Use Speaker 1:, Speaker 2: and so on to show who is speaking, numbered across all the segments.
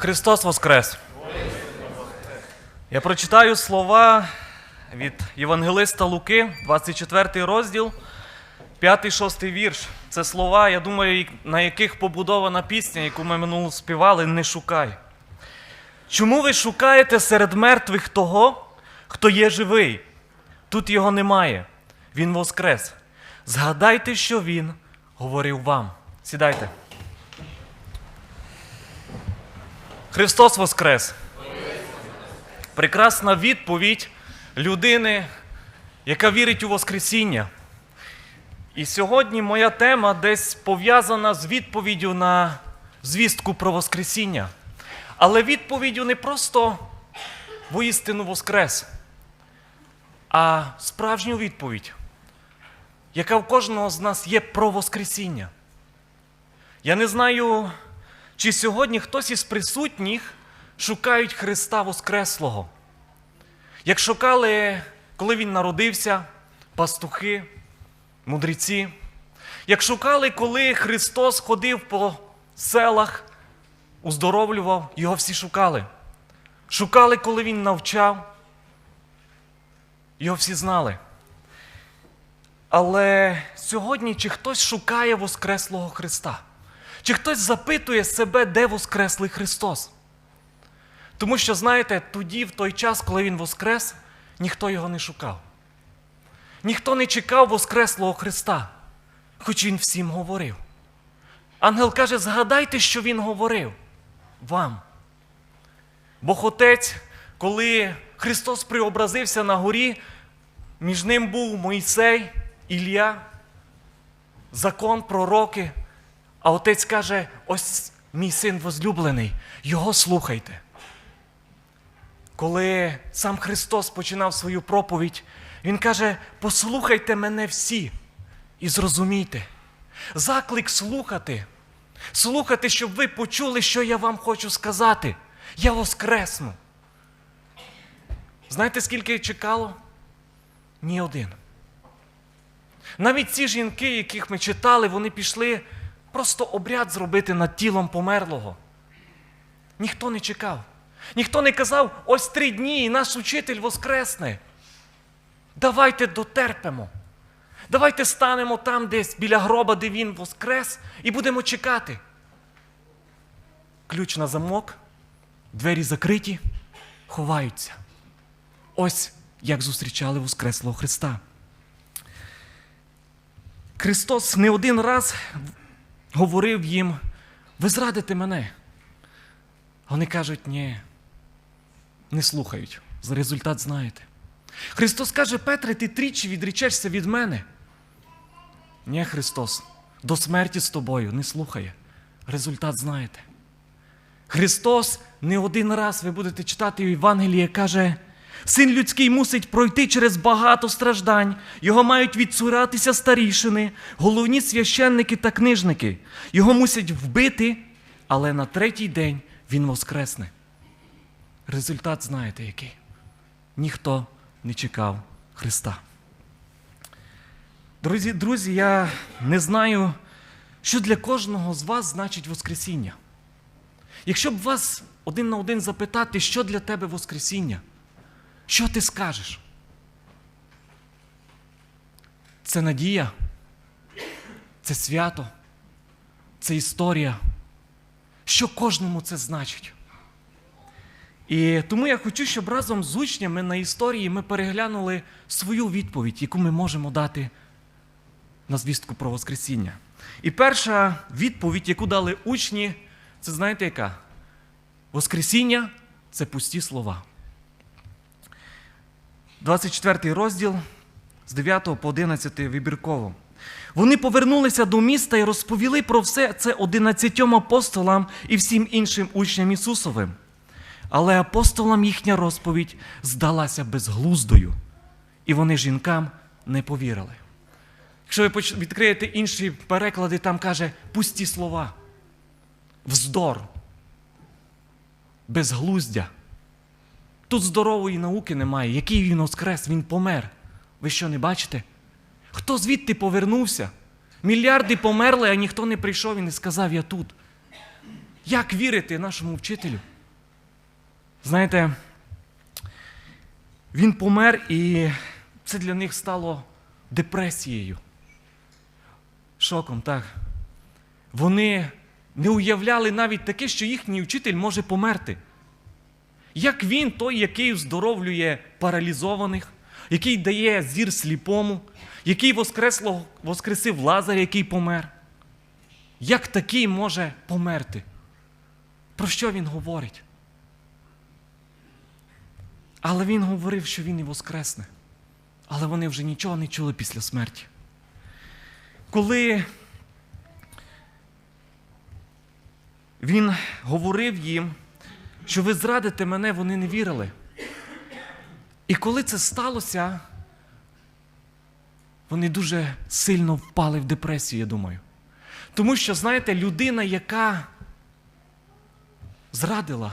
Speaker 1: Христос Воскрес! Я прочитаю слова від Євангелиста Луки, 24 розділ, 5-6 вірш. Це слова, я думаю, на яких побудована пісня, яку ми минуло співали, не шукай. Чому ви шукаєте серед мертвих того, хто є живий? Тут його немає. Він воскрес. Згадайте, що він говорив вам. Сідайте. Христос Воскрес! Прекрасна відповідь людини, яка вірить у Воскресіння. І сьогодні моя тема десь пов'язана з відповіддю на звістку про Воскресіння. Але відповіддю не просто воістину Воскрес, а справжню відповідь, яка в кожного з нас є про Воскресіння. Я не знаю, чи сьогодні хтось із присутніх шукають Христа Воскреслого. Як шукали, коли Він народився, пастухи, мудреці, як шукали, коли Христос ходив по селах, уздоровлював, його всі шукали. Шукали, коли Він навчав, його всі знали. Але сьогодні чи хтось шукає Воскреслого Христа? Чи хтось запитує себе, де Воскреслий Христос? Тому що, знаєте, тоді, в той час, коли Він Воскрес, ніхто його не шукав. Ніхто не чекав Воскреслого Христа, хоч Він всім говорив. Ангел каже: згадайте, що Він говорив вам. Бог Отець, коли Христос преобразився на горі, між ним був Мойсей, Ілля, закон, пророки. А отець каже: ось мій син возлюблений, його слухайте. Коли сам Христос починав свою проповідь, Він каже: послухайте мене всі і зрозумійте. Заклик слухати, слухати, щоб ви почули, що я вам хочу сказати. Я воскресну. Знаєте, скільки чекало? Ні один. Навіть ці жінки, яких ми читали, вони пішли просто обряд зробити над тілом померлого. Ніхто не чекав. Ніхто не казав, ось три дні і наш учитель воскресне. Давайте дотерпимо. Давайте станемо там десь біля гроба, де він воскрес, і будемо чекати. Ключ на замок, двері закриті, ховаються. Ось як зустрічали Воскреслого Христа. Христос не один раз говорив їм: ви зрадите мене. Вони кажуть, ні, не слухають. За результат знаєте. Христос каже, Петре, ти тричі відрічешся від мене. Ні, Христос, до смерті з тобою не слухає. Результат знаєте. Христос не один раз ви будете читати в Євангелії, каже, син людський мусить пройти через багато страждань, його мають відсуратися старішини, головні священники та книжники. Його мусять вбити, але на третій день він воскресне. Результат знаєте який? Ніхто не чекав Христа. Друзі, друзі, я не знаю, що для кожного з вас значить Воскресіння. Якщо б вас один на один запитати, що для тебе Воскресіння, що ти скажеш? Це надія, це свято, це історія. Що кожному це значить? І тому я хочу, щоб разом з учнями на історії ми переглянули свою відповідь, яку ми можемо дати на звістку про Воскресіння. І перша відповідь, яку дали учні, це знаєте яка? Воскресіння це пусті слова. 24 розділ з 9 по 11 вибірково. Вони повернулися до міста і розповіли про все це одинадцятьом апостолам і всім іншим учням Ісусовим. Але апостолам їхня розповідь здалася безглуздою, і вони жінкам не повірили. Якщо ви відкриєте інші переклади, там каже пусті слова, вздор, безглуздя. Тут здорової науки немає. Який він воскрес, він помер. Ви що не бачите? Хто звідти повернувся? Мільярди померли, а ніхто не прийшов і не сказав, я тут. Як вірити нашому вчителю? Знаєте, він помер, і це для них стало депресією. Шоком, так. Вони не уявляли навіть таке, що їхній вчитель може померти. Як він, той, який оздоровлює паралізованих, який дає зір сліпому, який воскресло, воскресив Лазаря, який помер. Як такий може померти? Про що він говорить? Але він говорив, що він і воскресне. Але вони вже нічого не чули після смерті. Коли він говорив їм, що ви зрадите мене, вони не вірили. І коли це сталося, вони дуже сильно впали в депресію, я думаю. Тому що, знаєте, людина, яка зрадила,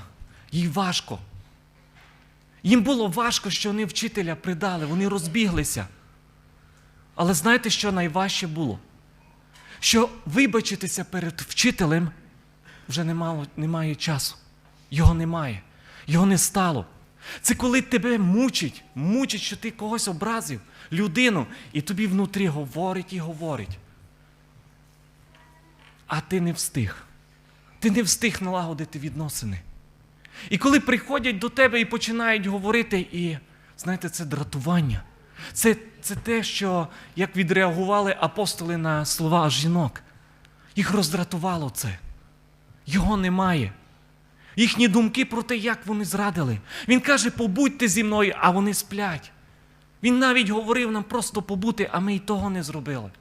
Speaker 1: їй важко. Їм було важко, що вони вчителя придали, вони розбіглися. Але знаєте, що найважче було? Що вибачитися перед вчителем вже немало, немає часу. Його немає, його не стало. Це коли тебе мучить, мучить, що ти когось образив, людину, і тобі внутрі говорить і говорить. А ти не встиг. Ти не встиг налагодити відносини. І коли приходять до тебе і починають говорити, і знаєте, це дратування. Це, це те, що як відреагували апостоли на слова жінок. Їх роздратувало це. Його немає. Їхні думки про те, як вони зрадили. Він каже, побудьте зі мною, а вони сплять. Він навіть говорив нам просто побути, а ми й того не зробили.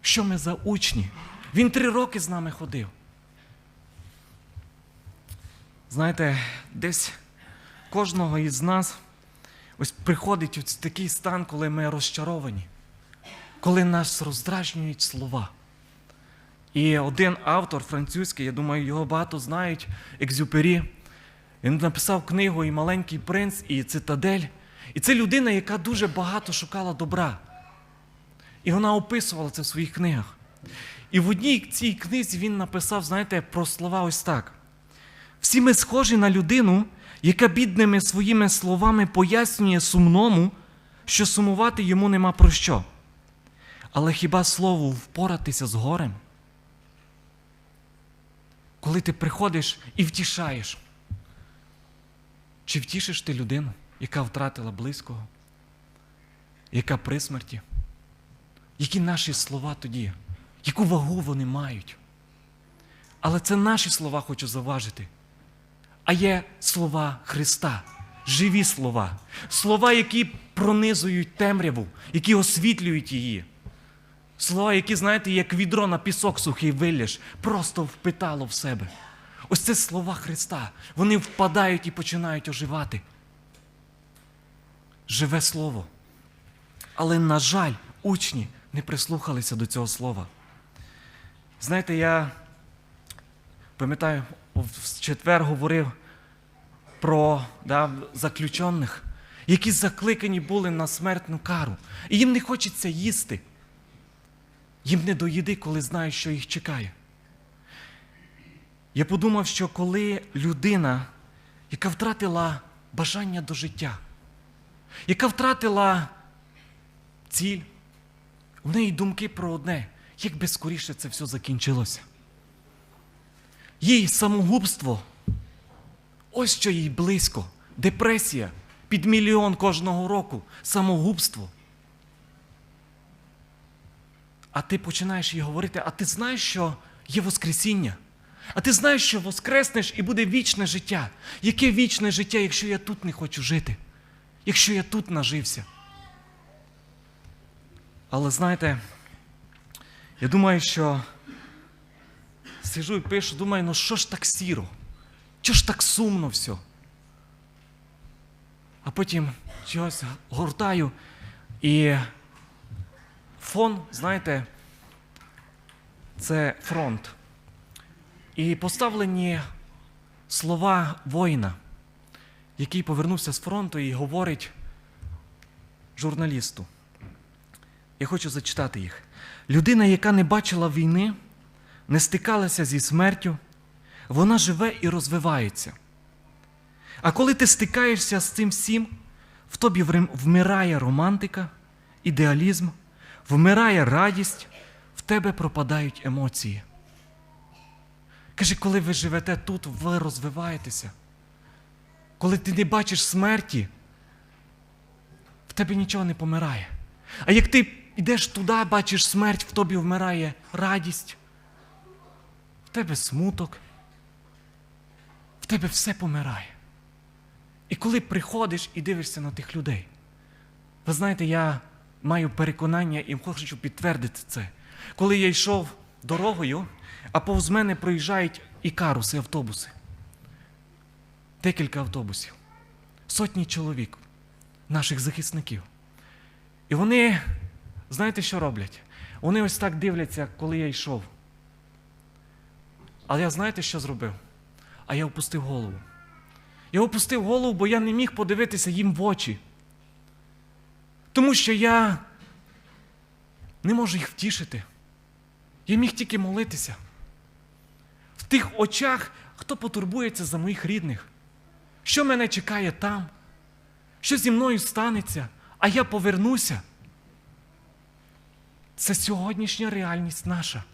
Speaker 1: Що ми за учні? Він три роки з нами ходив. Знаєте, десь кожного із нас ось приходить ось такий стан, коли ми розчаровані, коли нас роздражнюють слова. І один автор французький, я думаю, його багато знають, Екзюпері, він написав книгу І маленький принц, і цитадель. І це людина, яка дуже багато шукала добра. І вона описувала це в своїх книгах. І в одній цій книзі він написав, знаєте, про слова ось так. Всі ми схожі на людину, яка бідними своїми словами пояснює сумному, що сумувати йому нема про що. Але хіба слову впоратися з горем? Коли ти приходиш і втішаєш, чи втішиш ти людину, яка втратила близького, яка при смерті? Які наші слова тоді, яку вагу вони мають? Але це наші слова хочу заважити. А є слова Христа, живі слова, слова, які пронизують темряву, які освітлюють її. Слова, які, знаєте, як відро на пісок сухий виліш, просто впитало в себе. Ось це слова Христа. Вони впадають і починають оживати. Живе слово. Але, на жаль, учні не прислухалися до цього слова. Знаєте, я пам'ятаю, в четвер говорив про да, заключених, які закликані були на смертну кару. І їм не хочеться їсти. Їм не до їди, коли знають, що їх чекає. Я подумав, що коли людина, яка втратила бажання до життя, яка втратила ціль, в неї думки про одне, як би скоріше це все закінчилося. Їй самогубство, ось що їй близько, депресія під мільйон кожного року, самогубство. А ти починаєш їй говорити, а ти знаєш, що є Воскресіння. А ти знаєш, що воскреснеш і буде вічне життя. Яке вічне життя, якщо я тут не хочу жити? Якщо я тут нажився? Але знаєте, я думаю, що сижу і пишу, думаю, ну що ж так сіро? Чого ж так сумно все? А потім чогось гортаю і фон, знаєте, це фронт. І поставлені слова воїна, який повернувся з фронту і говорить журналісту. Я хочу зачитати їх. Людина, яка не бачила війни, не стикалася зі смертю, вона живе і розвивається. А коли ти стикаєшся з цим всім, в тобі вмирає романтика, ідеалізм, вмирає радість, в тебе пропадають емоції. Каже, коли ви живете тут, ви розвиваєтеся. Коли ти не бачиш смерті, в тебе нічого не помирає. А як ти йдеш туди, бачиш смерть, в тобі вмирає радість, в тебе смуток, в тебе все помирає. І коли приходиш і дивишся на тих людей, ви знаєте, я маю переконання і хочу підтвердити це. Коли я йшов дорогою, а повз мене проїжджають ікаруси, автобуси. Декілька автобусів, сотні чоловік, наших захисників. І вони, знаєте, що роблять? Вони ось так дивляться, коли я йшов. Але я знаєте, що зробив? А я опустив голову. Я опустив голову, бо я не міг подивитися їм в очі. Тому що я не можу їх втішити. Я міг тільки молитися. В тих очах, хто потурбується за моїх рідних, що мене чекає там, що зі мною станеться, а я повернуся. Це сьогоднішня реальність наша.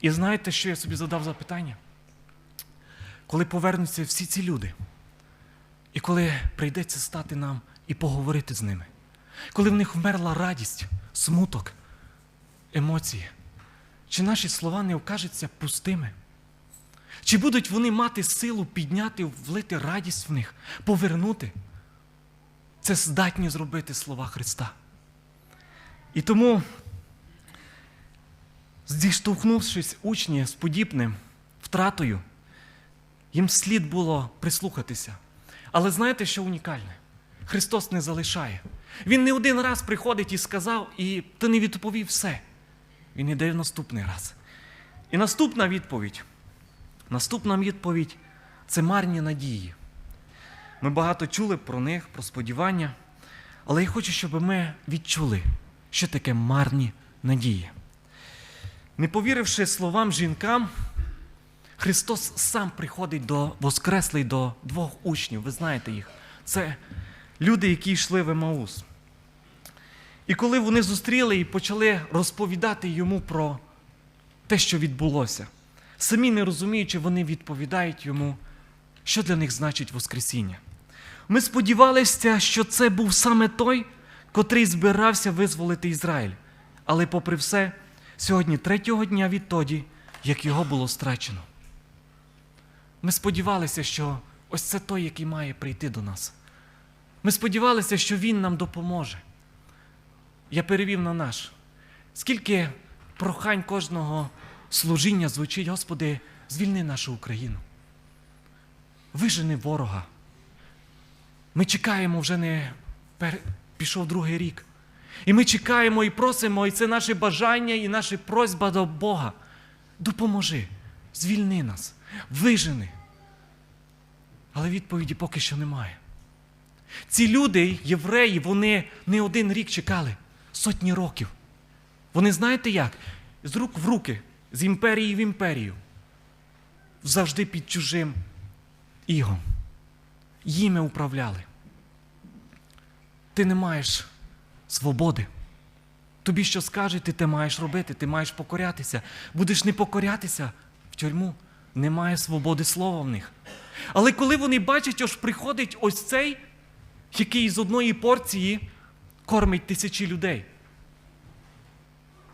Speaker 1: І знаєте, що я собі задав запитання? Коли повернуться всі ці люди, і коли прийдеться стати нам і поговорити з ними, коли в них вмерла радість, смуток, емоції, чи наші слова не окажуться пустими? Чи будуть вони мати силу підняти, влити радість в них, повернути? Це здатні зробити слова Христа. І тому, зіштовхнувшись учні з подібним втратою, їм слід було прислухатися. Але знаєте, що унікальне? Христос не залишає. Він не один раз приходить і сказав, і ти не відповів все. Він іде в наступний раз. І наступна відповідь. Наступна відповідь це марні надії. Ми багато чули про них, про сподівання, але я хочу, щоб ми відчули, що таке марні надії. Не повіривши словам жінкам, Христос сам приходить до Воскреслий до двох учнів, ви знаєте їх. Це люди, які йшли в Емаус. І коли вони зустріли і почали розповідати йому про те, що відбулося, самі не розуміючи, вони відповідають йому, що для них значить Воскресіння. Ми сподівалися, що це був саме той, котрий збирався визволити Ізраїль. Але, попри все, сьогодні третього дня відтоді, як його було страчено. Ми сподівалися, що ось це той, який має прийти до нас. Ми сподівалися, що Він нам допоможе. Я перевів на наш. Скільки прохань кожного служіння звучить, Господи, звільни нашу Україну. Вижени ворога. Ми чекаємо вже не пер... пішов другий рік. І ми чекаємо і просимо, і це наше бажання, і наша просьба до Бога. Допоможи, звільни нас, вижени. Але відповіді поки що немає. Ці люди, євреї, вони не один рік чекали, сотні років. Вони знаєте як? З рук в руки, з імперії в імперію. Завжди під чужим ігом. Їми управляли. Ти не маєш свободи. Тобі що скажуть, ти те маєш робити, ти маєш покорятися. Будеш не покорятися в тюрму. Немає свободи слова в них. Але коли вони бачать, ось приходить ось цей, який з одної порції кормить тисячі людей.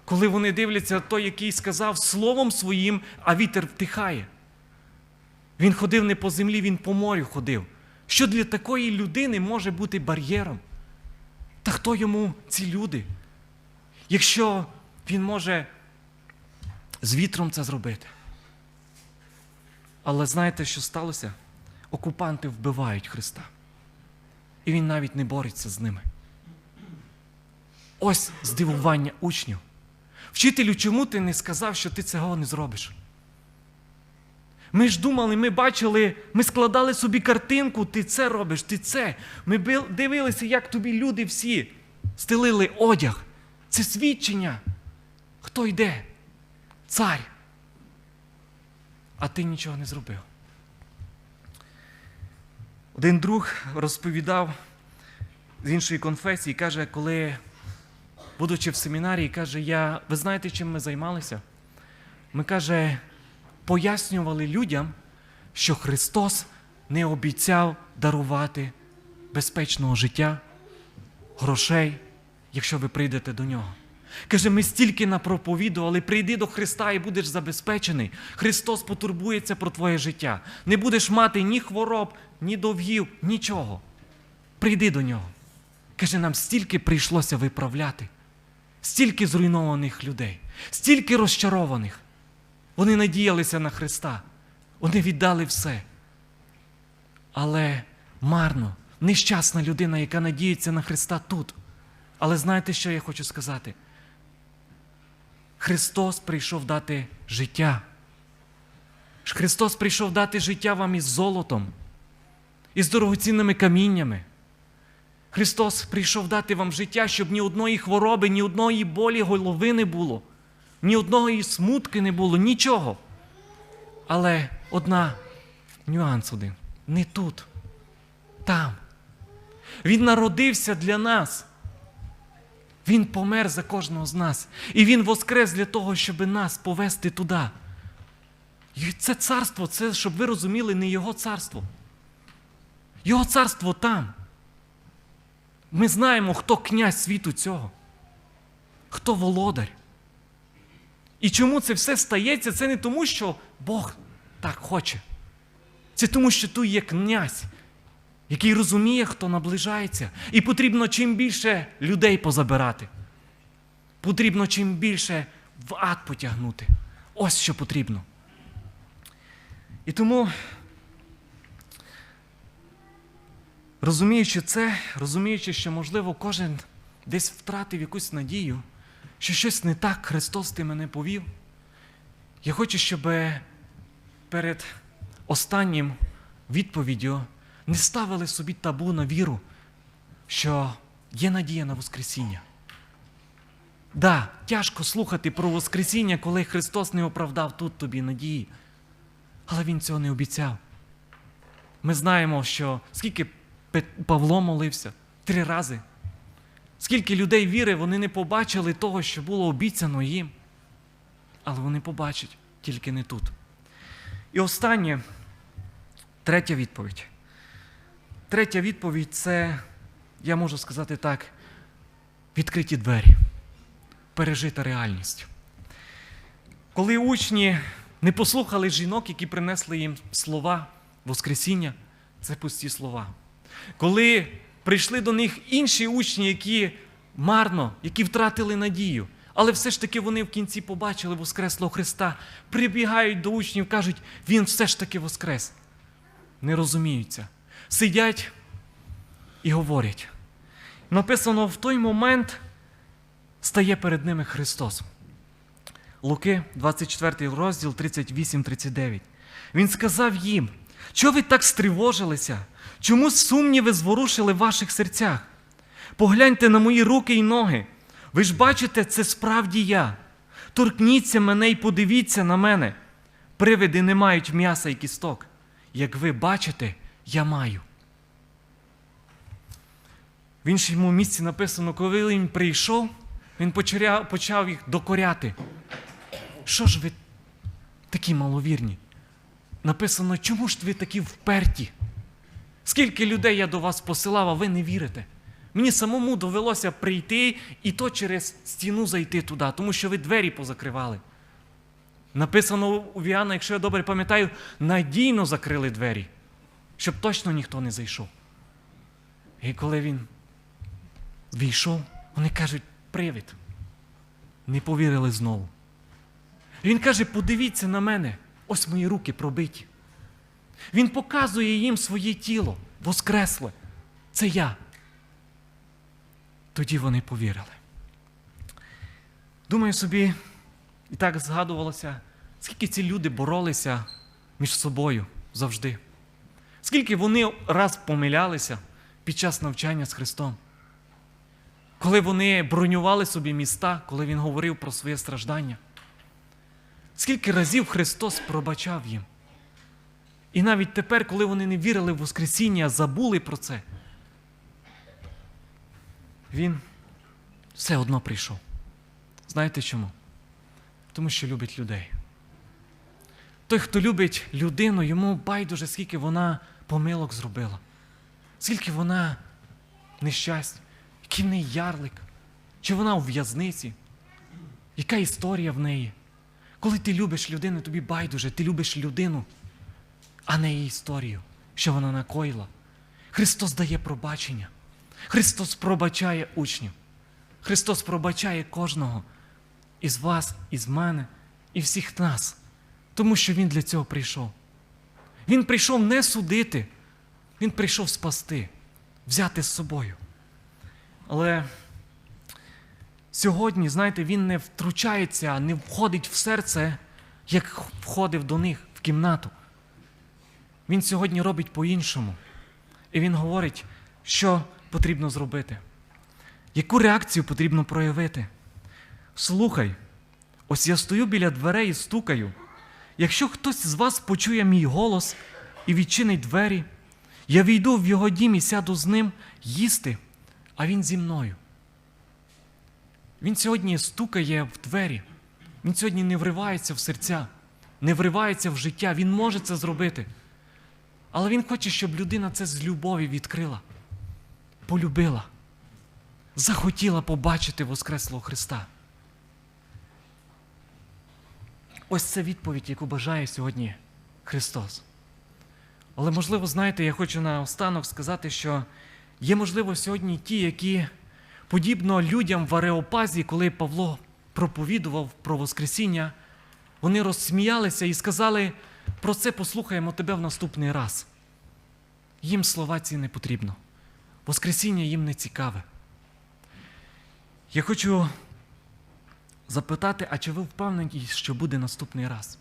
Speaker 1: Коли вони дивляться той, який сказав словом своїм, а вітер втихає. Він ходив не по землі, він по морю ходив. Що для такої людини може бути бар'єром? Та хто йому ці люди? Якщо він може з вітром це зробити. Але знаєте, що сталося? Окупанти вбивають Христа. І він навіть не бореться з ними. Ось здивування учнів. Вчителю, чому ти не сказав, що ти цього не зробиш? Ми ж думали, ми бачили, ми складали собі картинку, ти це робиш, ти це. Ми дивилися, як тобі люди всі стелили одяг. Це свідчення. Хто йде? Цар. а ти нічого не зробив. Один друг розповідав з іншої конфесії, каже, коли, будучи в семінарії, каже, я, ви знаєте, чим ми займалися? Ми каже, пояснювали людям, що Христос не обіцяв дарувати безпечного життя, грошей, якщо ви прийдете до нього. Каже, ми стільки напроповідували, прийди до Христа і будеш забезпечений. Христос потурбується про твоє життя. Не будеш мати ні хвороб, ні довгів, нічого. Прийди до нього. Каже, нам стільки прийшлося виправляти, стільки зруйнованих людей, стільки розчарованих. Вони надіялися на Христа, вони віддали все. Але марно, нещасна людина, яка надіється на Христа тут. Але знаєте, що я хочу сказати? Христос прийшов дати життя. Христос прийшов дати життя вам із золотом, із дорогоцінними каміннями. Христос прийшов дати вам життя, щоб ні одної хвороби, ні одної болі голови не було, ні одної смутки не було, нічого. Але одна нюанс один. Не тут, там. Він народився для нас. Він помер за кожного з нас. І Він воскрес для того, щоб нас повести туди. І це царство, це, щоб ви розуміли, не Його царство. Його царство там. Ми знаємо, хто князь світу цього, хто володар. І чому це все стається? Це не тому, що Бог так хоче. Це тому, що тут є князь, який розуміє, хто наближається. І потрібно чим більше людей позабирати. Потрібно чим більше в ад потягнути. Ось що потрібно. І тому, розуміючи це, розуміючи, що, можливо, кожен десь втратив якусь надію, що щось не так Христос ти мене повів, я хочу, щоб перед останнім відповіддю не ставили собі табу на віру, що є надія на Воскресіння. Да, тяжко слухати про Воскресіння, коли Христос не оправдав тут тобі надії. Але Він цього не обіцяв. Ми знаємо, що скільки Павло молився три рази. Скільки людей віри, вони не побачили того, що було обіцяно їм. Але вони побачать тільки не тут. І останнє, третя відповідь. Третя відповідь це, я можу сказати так, відкриті двері, пережита реальність. Коли учні не послухали жінок, які принесли їм слова Воскресіння, це пусті слова. Коли прийшли до них інші учні, які марно, які втратили надію, але все ж таки вони в кінці побачили Воскреслого Христа, прибігають до учнів, кажуть, Він все ж таки Воскрес. Не розуміються. Сидять і говорять. Написано, в той момент стає перед ними Христос. Луки, 24 розділ 38-39. Він сказав їм, що ви так стривожилися? Чому сумніви зворушили в ваших серцях? Погляньте на мої руки і ноги. Ви ж бачите, це справді я. Торкніться мене і подивіться на мене. Привиди не мають м'яса і кісток. Як ви бачите, я маю. В іншому місці написано, коли він прийшов, він почав їх докоряти. Що ж ви такі маловірні? Написано, чому ж ви такі вперті? Скільки людей я до вас посилав, а ви не вірите? Мені самому довелося прийти і то через стіну зайти туди, тому що ви двері позакривали. Написано у Віана, якщо я добре пам'ятаю, надійно закрили двері, щоб точно ніхто не зайшов. І коли він війшов, вони кажуть, привид. Не повірили знову. І він каже: подивіться на мене, ось мої руки пробиті. Він показує їм своє тіло, воскресле. Це я. Тоді вони повірили. Думаю собі, і так згадувалося, скільки ці люди боролися між собою завжди. Скільки вони раз помилялися під час навчання з Христом. Коли вони бронювали собі міста, коли Він говорив про своє страждання. Скільки разів Христос пробачав їм І навіть тепер, коли вони не вірили в Воскресіння, забули про це, він все одно прийшов. Знаєте чому? Тому що любить людей. Той, хто любить людину, йому байдуже, скільки вона помилок зробила, скільки вона нещасть, який в неї ярлик, чи вона у в'язниці, яка історія в неї. Коли ти любиш людину, тобі байдуже, ти любиш людину, а не її історію, що вона накоїла. Христос дає пробачення. Христос пробачає учнів. Христос пробачає кожного із вас, із мене, і всіх нас, тому що Він для цього прийшов. Він прийшов не судити, Він прийшов спасти, взяти з собою. Але сьогодні, знаєте, він не втручається, не входить в серце, як входив до них в кімнату. Він сьогодні робить по-іншому. І він говорить, що потрібно зробити, яку реакцію потрібно проявити. Слухай, ось я стою біля дверей і стукаю. Якщо хтось з вас почує мій голос і відчинить двері, я війду в його дім і сяду з ним їсти, а він зі мною. Він сьогодні стукає в двері. Він сьогодні не вривається в серця, не вривається в життя. Він може це зробити. Але він хоче, щоб людина це з любові відкрила, полюбила, захотіла побачити Воскреслого Христа. Ось це відповідь, яку бажає сьогодні Христос. Але, можливо, знаєте, я хочу наостанок сказати, що є, можливо, сьогодні ті, які, подібно людям в Ареопазі, коли Павло проповідував про Воскресіння, вони розсміялися і сказали, про це послухаємо тебе в наступний раз. Їм слова ці не потрібно. Воскресіння їм не цікаве. Я хочу запитати, а чи ви впевнені, що буде наступний раз?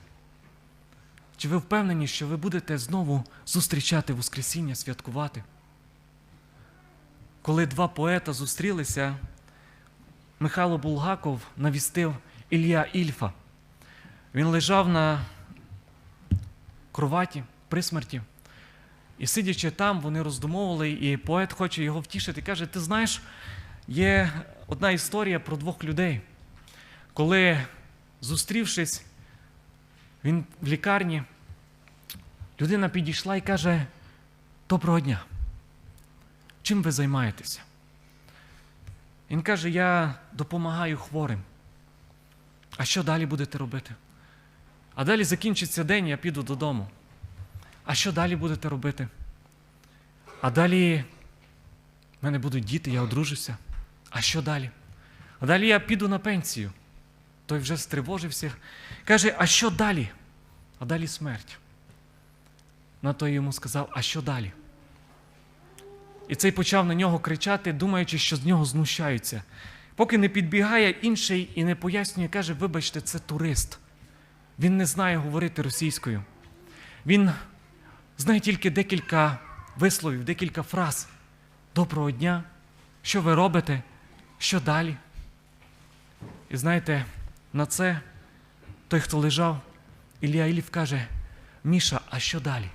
Speaker 1: Чи ви впевнені, що ви будете знову зустрічати Воскресіння, святкувати? Коли два поета зустрілися, Михайло Булгаков навістив Ілля Ільфа. Він лежав на кроваті при смерті. І сидячи там, вони роздумовували, і поет хоче його втішити. Каже: Ти знаєш, є одна історія про двох людей. Коли, зустрівшись, він в лікарні, людина підійшла і каже: Доброго дня. Чим ви займаєтеся? Він каже: Я допомагаю хворим. А що далі будете робити? А далі закінчиться день, я піду додому. А що далі будете робити? А далі в мене будуть діти, я одружуся. А що далі? А далі я піду на пенсію. Той вже стривожився. Каже, а що далі? А далі смерть. На той йому сказав, а що далі? І цей почав на нього кричати, думаючи, що з нього знущаються. Поки не підбігає інший і не пояснює, каже, вибачте, це турист. Він не знає говорити російською. Він знає тільки декілька висловів, декілька фраз. Доброго дня, що ви робите, що далі? І знаєте, на це той, хто лежав, Ілля Ілів каже: Міша, а що далі?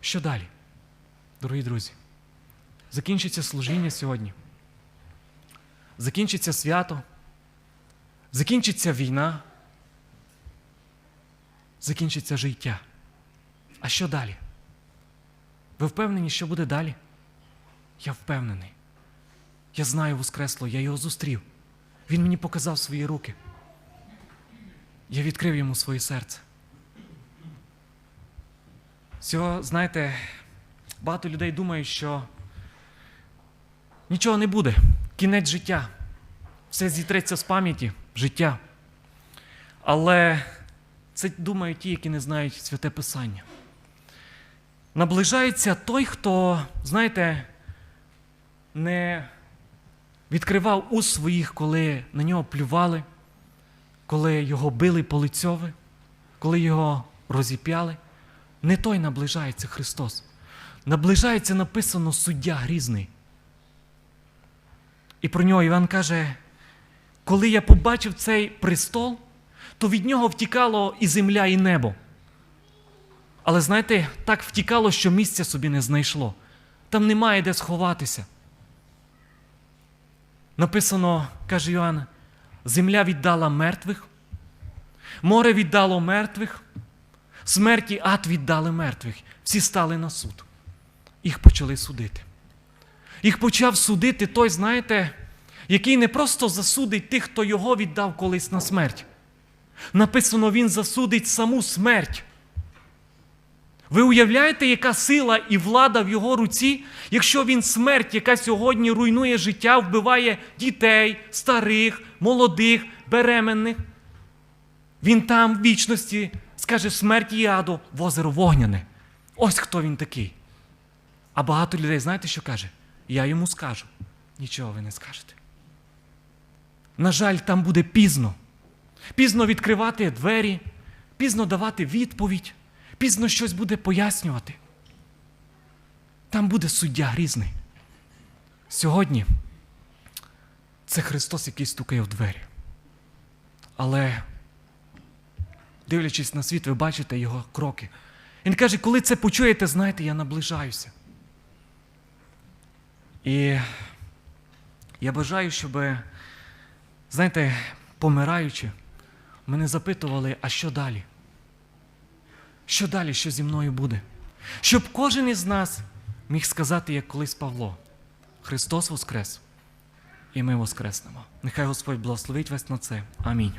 Speaker 1: Що далі? Дорогі друзі, закінчиться служіння сьогодні. Закінчиться свято, закінчиться війна, закінчиться життя. А що далі? Ви впевнені, що буде далі? Я впевнений. Я знаю Воскресло, я його зустрів. Він мені показав свої руки. Я відкрив йому своє серце. Всього, знаєте, багато людей думають, що нічого не буде, кінець життя. Все зітреться з пам'яті життя. Але це думають ті, які не знають святе Писання. Наближається той, хто, знаєте, не відкривав уст своїх, коли на нього плювали, коли його били по лицьові, коли його розіп'яли. Не той наближається Христос. Наближається написано суддя грізний. І про нього Іван каже: коли я побачив цей престол, то від нього втікало і земля, і небо. Але знаєте, так втікало, що місця собі не знайшло. Там немає де сховатися. Написано, каже Йоанн, земля віддала мертвих, море віддало мертвих, смерть і ад віддали мертвих. Всі стали на суд. Їх почали судити. Їх почав судити той, знаєте, який не просто засудить тих, хто його віддав колись на смерть. Написано, він засудить саму смерть. Ви уявляєте, яка сила і влада в його руці, якщо він смерть, яка сьогодні руйнує життя, вбиває дітей, старих, молодих, беременних. Він там в вічності скаже смерть і аду в озеро вогняне. Ось хто він такий. А багато людей, знаєте, що каже? Я йому скажу. Нічого ви не скажете. На жаль, там буде пізно. Пізно відкривати двері, пізно давати відповідь, пізно щось буде пояснювати. Там буде суддя грізний. Сьогодні це Христос, який стукає в двері. Але, дивлячись на світ, ви бачите його кроки. Він каже, коли це почуєте, знаєте, я наближаюся. І я бажаю, щоб, знаєте, помираючи, мене запитували, а що далі? Що далі, що зі мною буде? Щоб кожен із нас міг сказати, як колись Павло, Христос Воскрес, і ми Воскреснемо. Нехай Господь благословить вас на це. Амінь.